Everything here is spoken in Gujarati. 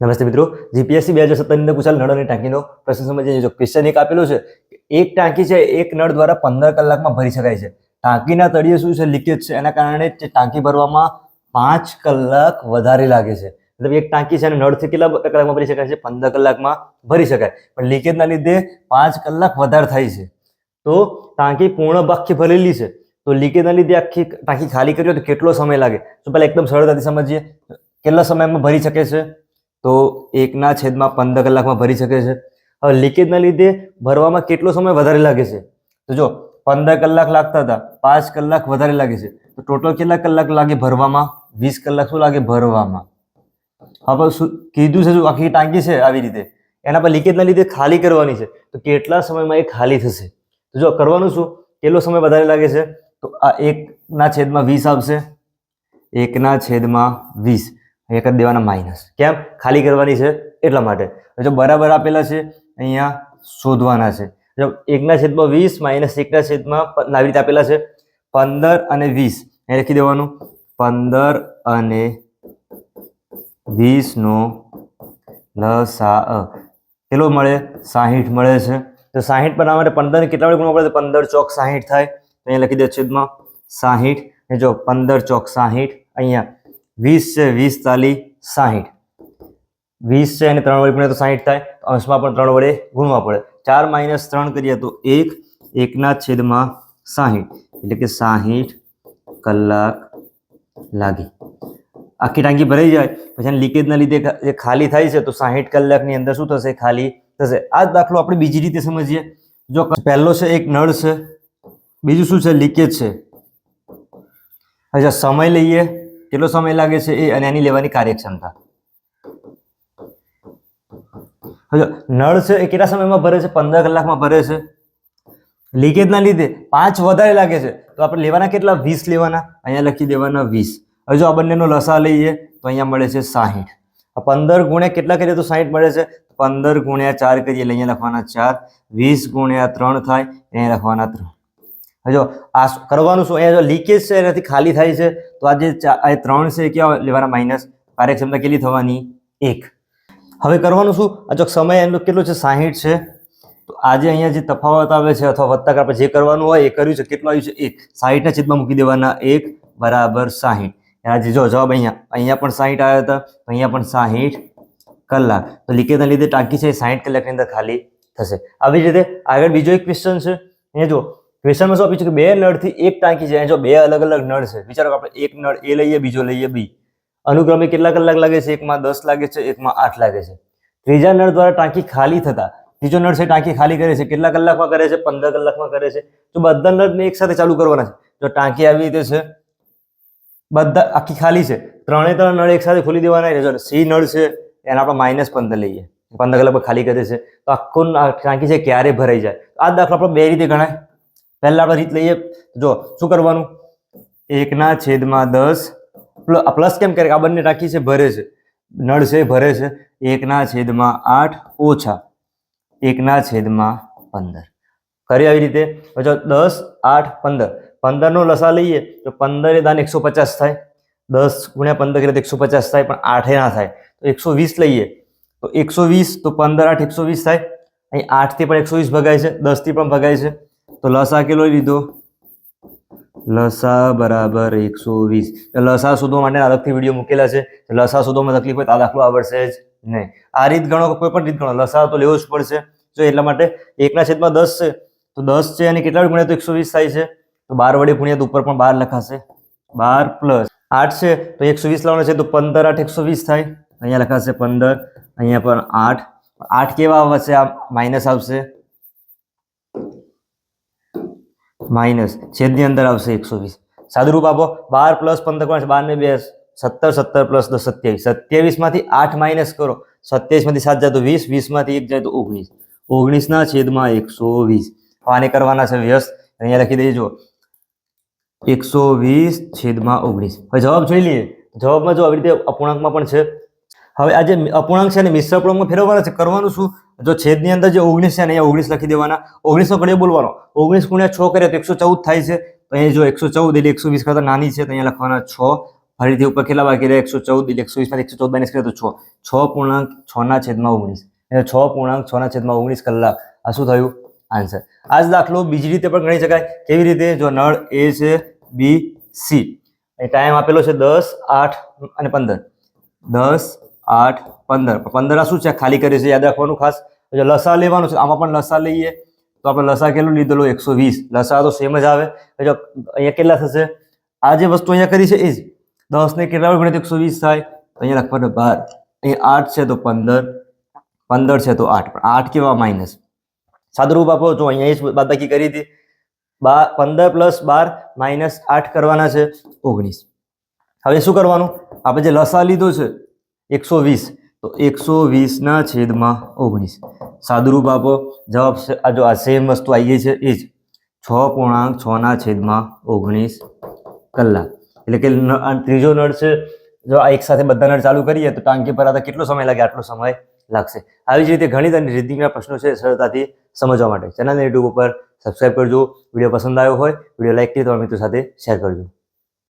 નમસ્તે મિત્રો જીપીએસસી બે હજાર સત્તરની અંદર પૂછાયેલ નળ અને ટાંકીનો પ્રશ્ન સમજીએ. જો ક્વેશ્ચન એક આપેલો છે, એક ટાંકી છે, એક નળ દ્વારા પંદર કલાકમાં ભરી શકાય છે. ટાંકીના તળિયે શું છે? લીકેજ છે. એના કારણે ટાંકી ભરવામાં પાંચ કલાક વધારે લાગે છે. મતલબ એક ટાંકી છે અને નળથી કેટલા કલાકમાં ભરી શકાય છે? પંદર કલાકમાં ભરી શકાય. પણ લીકેજના લીધે પાંચ કલાક વધારે થાય છે. તો ટાંકી પૂર્ણ ભાગથી ભરેલી છે. તો લીકેજના લીધે આખી ટાંકી ખાલી કરી હોય તો કેટલો સમય લાગે? તો પહેલાં એકદમ સરળતાથી સમજીએ. કેટલા સમયમાં ભરી શકે છે? તો એકના છેદમાં પંદર કલાકમાં ભરી શકે છે. હવે લીકેજના લીધે ભરવામાં કેટલો સમય વધારે લાગે છે? તો જો, પંદર કલાક લાગતા હતા, પાંચ કલાક વધારે લાગે છે. તો ટોટલ કેટલા કલાક લાગે ભરવામાં? વીસ કલાક શું લાગે ભરવામાં? હવે શું કીધું છે શું આખી ટાંકી છે આવી રીતે. એના પર લીકેજના લીધે ખાલી કરવાની છે. તો કેટલા સમયમાં એ ખાલી થશે? તો જો, કરવાનું શું? કેટલો સમય વધારે લાગે છે? તો આ એકના છેદમાં વીસ આવશે. એકના છેદમાં વીસ. અહીંયા કરી દેવાના માઇનસ કેમ? ખાલી કરવાની છે એટલા માટે. જો બરાબર આપેલા છે, અહીંયા શોધવાના છે. જો એકના છેદમાં વીસ માઇનસ એકના છેદમાં આવી રીતે આપેલા છે, પંદર અને વીસ. અહીં લખી દેવાનું. પંદર અને વીસનો લસા કેટલો મળે? સાહીઠ મળે છે. તો સાહીઠ બનાવવા માટે પંદર કેટલા વડે ગુણવા પડે? પંદર ચોક સાહીઠ થાય. તો અહીંયા લખી દે છેદમાં સાહીઠ. જો પંદર ચોક સાહીઠ અહીંયા વીસ છે વીસ તાલી સાહીઠ. વીસ છે અને ત્રણ વડે ગુણ્યા તો સાહીઠ થાય અંશમાં પણ ત્રણ વડે ગુણવા પડે. ચાર માઇનસ ત્રણ કરીએ તો એક, એકના છેદમાં સાહીઠ. એટલે કે સાહીઠ કલાક લાગે. આખી ટાંકી ભરાઈ જાય, પછી લીકેજના લીધે જે ખાલી થાય છે, તો સાહીઠ કલાકની અંદર શું થશે? ખાલી થશે. આ દાખલો આપણે બીજી રીતે સમજીએ. જો પહેલો છે, એક નળ છે, બીજું શું છે? લીકેજ છે. અચ્છા, સમય લઈએ. કેટલો સમય લાગે છે એ અને એની લેવાની કાર્યક્ષમતા? હજો નળ છે એ કેટલા સમયમાં ભરે છે? પંદર કલાકમાં ભરે છે? લીકેજના લીધે પાંચ વધારે લાગે છે. તો આપણે લેવાના કેટલા? વીસ લેવાના? અહીંયા લખી દેવાના વીસ. હવે જો આ બંનેનો લસા લઈએ, તો અહીંયા મળે છે સાહીઠ. પંદર ગુણ્યા કેટલા કરીએ તો સાહીઠ મળે છે? પંદર ગુણ્યા ચાર કરીએ એટલે અહીંયા લખવાના ચાર. વીસ ગુણ્યા ત્રણ થાય, અહીંયા લખવાના ત્રણ. હજો આ કરવાનું શું? અહીંયા જો લીકેજ છે, એનાથી ખાલી થાય છે. તો આ જે આ ત્રણ છે એ કેવા લેવાના? માઇનસ કાર્યક્ષમતા કેટલી થવાની? એક. હવે કરવાનું શું? આ જો સમય એનો કેટલો છે? સાહીઠ છે. તો આજે અહીંયા જે તફાવત આવે છે અથવા વત્તા આપણે જે કરવાનું હોય એ કર્યું છે. કેટલું આવ્યું છે? એક. સાહીઠના છેદમાં મૂકી દેવાના એક બરાબર સાહીઠ. એના જે જવાબ અહીંયા અહીંયા પણ સાહીઠ આવ્યા હતા. અહીંયા પણ સાહીઠ કલાક. તો લીકેજના લીધે ટાંકી છે એ સાહીઠ કલાકની અંદર ખાલી થશે. આવી જ રીતે આગળ બીજો એક ક્વેશ્ચન છે. અહીંયા જો ક્વેશ્ચનમાં શું આપ્યું છે કે બે નળથી એક ટાંકી છે? જો બે અલગ અલગ નળ છે. વિચારો કે આપણે એક નળ એ લઈએ, બીજો લઈએ, બી. અનુક્રમે કેટલા કલાક લાગે છે? એકમાં દસ લાગે છે, એકમાં આઠ લાગે છે. ત્રીજા નળ દ્વારા ટાંકી ખાલી થતા, ત્રીજો નળ છે ટાંકી ખાલી કરે છે, કેટલા કલાકમાં કરે છે? પંદર કલાકમાં કરે છે. તો બધા નળને એક સાથે ચાલુ કરવાના છે. જો ટાંકી આવી રીતે છે, બધા આખી ખાલી છે ત્રણે ત્રણ નળ એક સાથે ખોલી દેવાના છે. જો સી નળ છે, એના આપણે માઇનસ પંદર લઈએ. પંદર કલાક ખાલી કરે છે. તો આખો ટાંકી છે, ક્યારે ભરાઈ જાય? આ દાખલો આપણે બે રીતે ગણાય. પહેલા આપણે રીત લઈએ. જો, શું કરવાનું? એકના છેદમાં દસ. પ્લસ કેમ કરે? આ બંને રાખી છે, ભરે છે. નળ છે, ભરે છે. એકના છેદમાં આઠ ઓછા એકના છેદમાં પંદર. કરી આવી રીતે? જો, દસ, આઠ, પંદર. પંદરનો લસા લઈએ, તો પંદરે દાન એકસો પચાસ થાય. દસ ગુણ્યા પંદર કરીએ તો એકસો પચાસ થાય, પણ આઠે ના થાય. તો એકસો વીસ લઈએ. તો એકસો વીસ, તો પંદર આઠ એકસો વીસ થાય. અહીં આઠથી પણ એકસો વીસ ભગાય છે, દસથી પણ ભગાય છે. તો લસા કેટલો લીધો? લસા બરાબર એકસો વીસ. લસા શોધવા માટે અલગથી વીડિયો મૂકેલા છે. લસા શોધવામાં તકલીફ હોય તો આ દાખલો આવડશે જ નહીં. આ રીત ગણો કોઈ પણ રીત ગણો. લસા તો લેવો જ પડશે. જો એટલા માટે એકના છેદમાં દસ છે, તો દસ છે અને કેટલા ગુણ્યા તો એકસો વીસ થાય છે? તો બાર વડે ગુણ્યા તો ઉપર પણ બાર લખાશે. બાર પ્લસ આઠ છે, તો એકસો વીસ લાવવાનો છે, તો પંદર આઠ એકસો વીસ થાય. અહીંયા લખાશે પંદર, અહીંયા પણ આઠ. આઠ કેવા આવશે? આ માઇનસ આવશે. માઇનસ છેદની અંદર આવશે એકસો વીસ. સાદુરૂપ આપો, બાર પ્લસ પંદર પાંચ બાર ને બે, સત્તર સત્તર પ્લસ દસ, સત્યાવીસ. સત્યાવીસમાંથી આઠ માઇનસ કરો. સત્યાવીસમાંથી સાત જાય તો વીસ, વીસમાંથી એક જાય તો ઓગણીસ. ઓગણીસના છેદમાં એકસો વીસ. આને કરવાના છે વ્યસ્ત. અહીંયા લખી દેજો. એકસો વીસ છેદમાં ઓગણીસ. હવે જવાબ જોઈ લઈએ. જવાબમાં જો આવી રીતે અપૂર્ણાંકમાં પણ છે. હવે આ જે અપૂર્ણાંક છે અને મિશ્ર અપૂર્ણાંકમાં ફેરવવાના છે. કરવાનું શું? જો છેદની અંદર જે ઓગણીસ છે ને અહીંયા ઓગણીસ લખી દેવાના. ઓગણીસનો ઘડીએ બોલવાનો. ઓગણીસ ગુણ્યા છ કરીએ તો એકસો ચૌદ થાય છે. તો અહીંયા જો એકસો ચૌદ એટલે એકસો વીસ કરતાં નાની છે તો અહીંયા લખવાના છ. ફરીથી ઉપર કેટલા બાકી એકસો ચૌદ એટલે એકસો વીસમાંથી એકસો ચૌદ માઇનસ કરીએ તો છ. છ પૂર્ણાંક છના છેદમાં ઓગણીસ. એટલે છ પૂર્ણાંક છના છેદમાં ઓગણીસ કલાક. આ શું થયું? આન્સર. આ જ દાખલો બીજી રીતે પણ ગણી શકાય. કેવી રીતે? જો નળ એ છે, બી, સી. ટાઈમ આપેલો છે દસ, આઠ અને પંદર. દસ આઠ, પંદર. પંદર શું છે? ખાલી કરી છે, યાદ રાખવાનું ખાસ. લસા લેવાનું છે, આમાં પણ લસા લઈએ. તો આપણે લસા કેટલું લીધેલું? એકસો વીસ. લસા તો સેમ જ આવે. અહીંયા કેટલા થશે? આ જે વસ્તુ અહીંયા કરી છે, એ જ. દસ ને કેટલા વડે એકસો વીસ થાય. અહીંયા લખવાનું બાર. અહીંયા આઠ છે તો પંદર. પંદર છે તો આઠ. પણ આઠ કેવા માઇનસ સાદુરૂપ આપો. જો અહીંયા જ બાદબાકી કરી હતી. બાર, પંદર પ્લસ બાર માઇનસ આઠ કરવાના છે ઓગણીસ. હવે શું કરવાનું? આપણે જે લસા લીધો છે એકસો વીસ. તો એકસો વીસના છેદમાં ઓગણીસ. સાદુરૂપ આપો. જવાબ છે, આ જો આ સેમ વસ્તુ આવી ગઈ છે, એ જ. છ પૂર્ણાંક છના છેદમાં ઓગણીસ કલાક. એટલે કે ત્રીજો નળ છે, જો આ એક સાથે બધા નળ ચાલુ કરીએ, તો ટાંકી પર આવતા કેટલો સમય લાગે, આટલો સમય લાગશે. આવી જ રીતે ગણિત અને રીતિંગના પ્રશ્નો છે, સરળતાથી સમજવા માટે. ચેનલને યુટ્યુબ ઉપર સબસ્ક્રાઇબ કરજો. વીડિયો પસંદ આવ્યો હોય, વીડિયો લાઇક કરી તમારા મિત્રો સાથે શેર કરજો.